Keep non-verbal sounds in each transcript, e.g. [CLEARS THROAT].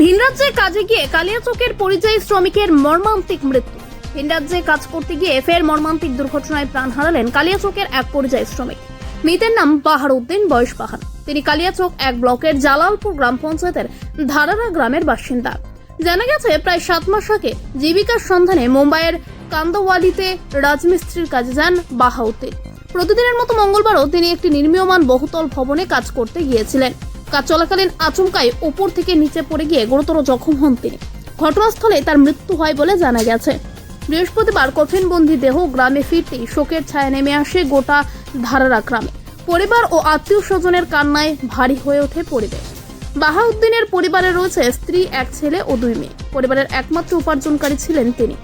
ভিন রাজ্যে কাজে গিয়ে কালিয়াচকের পরিযায়ী শ্রমিকের মর্মান্তিক মৃত্যু। ভিন রাজ্যে কাজ করতে গিয়ে ফের মর্মান্তিক দুর্ঘটনায় প্রাণ হারালেন কালিয়াচকের এক পরিযায়ী শ্রমিক। মৃতের নাম বাহার উদ্দিন বয়স বাহান তিনি কালিয়াচক এক ব্লকের জালালপুর গ্রাম পঞ্চায়েতের ধারারা গ্রামের বাসিন্দা। জানা গেছে, প্রায় সাত মাস আগে জীবিকার সন্ধানে মুম্বাইয়ের কান্দওয়ালিতে রাজমিস্ত্রির কাজে যান বাহাউদ্দিন। প্রতিদিনের মতো মঙ্গলবারও তিনি একটি নির্মীয়মান বহুতল ভবনে কাজ করতে গিয়েছিলেন। কাজ চলাকালীন আচমকায় ওপর থেকে নিচে পড়ে গিয়ে গুরুতর জখম হন তিনি। ঘটনাস্থলে তার মৃত্যু হয় বলে জানা গেছে। বৃহস্পতিবার কফিনবন্দি দেহ গ্রামে ফিরতেই শোকের ছায়া নেমে আসে গোটা ধারারা গ্রামে। পরিবার ও আত্মীয় স্বজনের কান্নায় ভারী হয়ে ওঠে পরিবেশ। বাহাউদ্দিনের পরিবারে রয়েছে স্ত্রী, এক ছেলে ও দুই মেয়ে। পরিবারের একমাত্র উপার্জনকারী ছিলেন তিনি।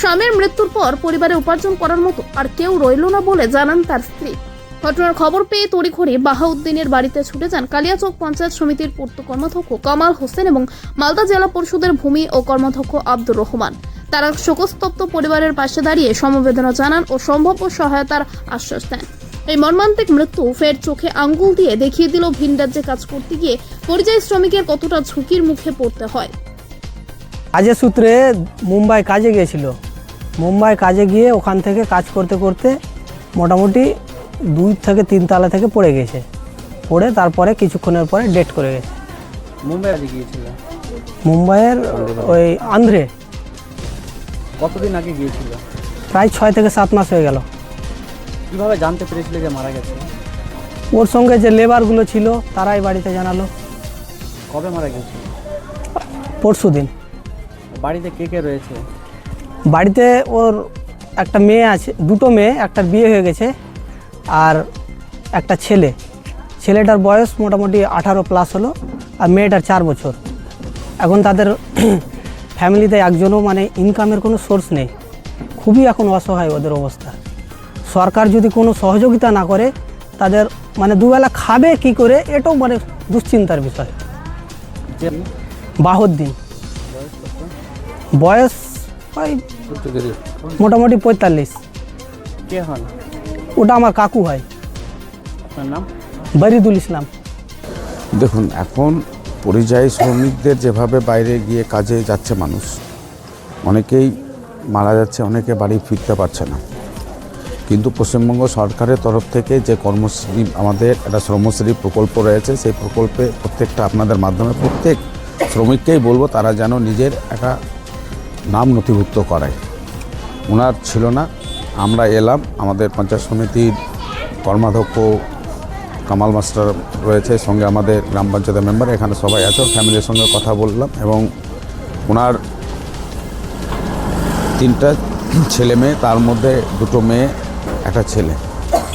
স্বামীর মৃত্যুর পর পরিবারে উপার্জন করার মতো আর কেউ রইল না বলে জানান তার স্ত্রী। ঘটনার খবর পেয়ে তড়িঘড়ি বাহাউদ্দিনের বাড়িতে ছুটে যান কালিয়াচক পঞ্চায়েত সমিতির পূর্ত কর্মাধ্যক্ষ কামাল হোসেন এবং মালদা জেলা পরিষদের ভূমি ও কর্মাধ্যক্ষ আব্দুর রহমান। তারা শোকস্তপ্ত পরিবারের পাশে দাঁড়িয়ে সমবেদনা জানান ও সম্ভাব্য সহায়তার আশ্বাস দেন। এই মর্মান্তিক মৃত্যু ফের চোখে আঙ্গুল দিয়ে দেখিয়ে দিল ভিন রাজ্যে কাজ করতে গিয়ে পরিযায়ী শ্রমিকের কতটা ঝুঁকির মুখে পড়তে হয়। কাজের সূত্রে মুম্বাই কাজে গিয়েছিল। মুম্বাই কাজে গিয়ে ওখান থেকে কাজ করতে করতে মোটামুটি দুই থেকে তিন তালা থেকে পড়ে গেছে। পড়ে তারপরে কিছুক্ষণের পরে ডেট করে গেছে। মুম্বাই গিয়েছিল? মুম্বাইয়ের ওই আন্ধ্রে। কতদিন আগে গিয়েছিল? প্রায় ছয় থেকে সাত মাস হয়ে গেল। কীভাবে জানতে পেরেছিল যে মারা গেছে? ওর সঙ্গে যে লেবারগুলো ছিল তারাই বাড়িতে জানালো। কবে মারা গেছে? পরশু দিন। বাড়িতে কে কে রয়েছে? বাড়িতে ওর একটা মেয়ে আছে দুটো মেয়ে একটা বিয়ে হয়ে গেছে। আর একটা ছেলে। ছেলেটার বয়স মোটামুটি আঠারো প্লাস হলো আর মেয়েটার চার বছর। এখন তাদের [CLEARS THROAT] ফ্যামিলিতে একজনও মানে ইনকামের কোনো সোর্স নেই। খুবই এখন অসহায় ওদের অবস্থা। সরকার যদি কোনো সহযোগিতা না করে তাদের মানে দুবেলা খাবে কি করে এটাও মানে দুশ্চিন্তার বিষয়। বাহদ্দিন। বয়স ওই মোটামুটি পঁয়তাল্লিশ। কে হন ওটা আমার কাকু হয়। আপনার নাম? বারিদুল ইসলাম। দেখুন এখন পরিযায়ী শ্রমিকদের যেভাবে বাইরে গিয়ে কাজে যাচ্ছে মানুষ অনেকেই মারা যাচ্ছে অনেকে বাড়ি ফিরতে পারছে না। কিন্তু পশ্চিমবঙ্গ সরকারের তরফ থেকে যে কর্মশ্রী আমাদের একটা শ্রমশ্রী প্রকল্প রয়েছে সেই প্রকল্পে প্রত্যেকটা আপনাদের মাধ্যমে প্রত্যেক শ্রমিককেই বলব তারা যেন নিজের একটা নাম নথিভুক্ত করায়। ওনার ছিল না আমরা এলাম, আমাদের পঞ্চায়েত সমিতির কর্মাধ্যক্ষ কামাল মাস্টার রয়েছে, সঙ্গে আমাদের গ্রাম পঞ্চায়েতের মেম্বার, এখানে সবাই আছে, ফ্যামিলির সঙ্গে কথা বললাম এবং ওনার তিনটা ছেলে মেয়ে, তার মধ্যে দুটো মেয়ে, একটা ছেলে।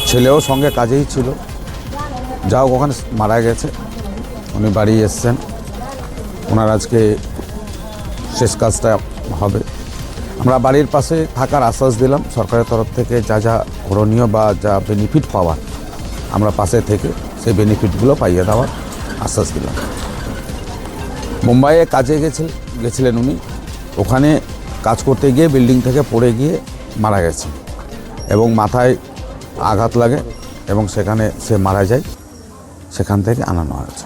ছেলেও সঙ্গে কাজেই ছিল। যাও ওখানে মারা গেছে। উনি বাড়ি এসছেন। ওনার আজকে শেষ কাজটা হবে। আমরা বাড়ির পাশে থাকার আশ্বাস দিলাম, সরকারের তরফ থেকে যা যা করণীয় বা যা বেনিফিট পাওয়ার আমরা পাশে থেকে সেই বেনিফিটগুলো পাইয়ে দেওয়ার আশ্বাস দিলাম। মুম্বাইয়ে কাজে গেছিল গেছিলেন উনি। ওখানে কাজ করতে গিয়ে বিল্ডিং থেকে পড়ে গিয়ে মারা গেছে এবং মাথায় আঘাত লাগে এবং সেখানে সে মারা যায়, সেখান থেকে আনানো হয়েছে।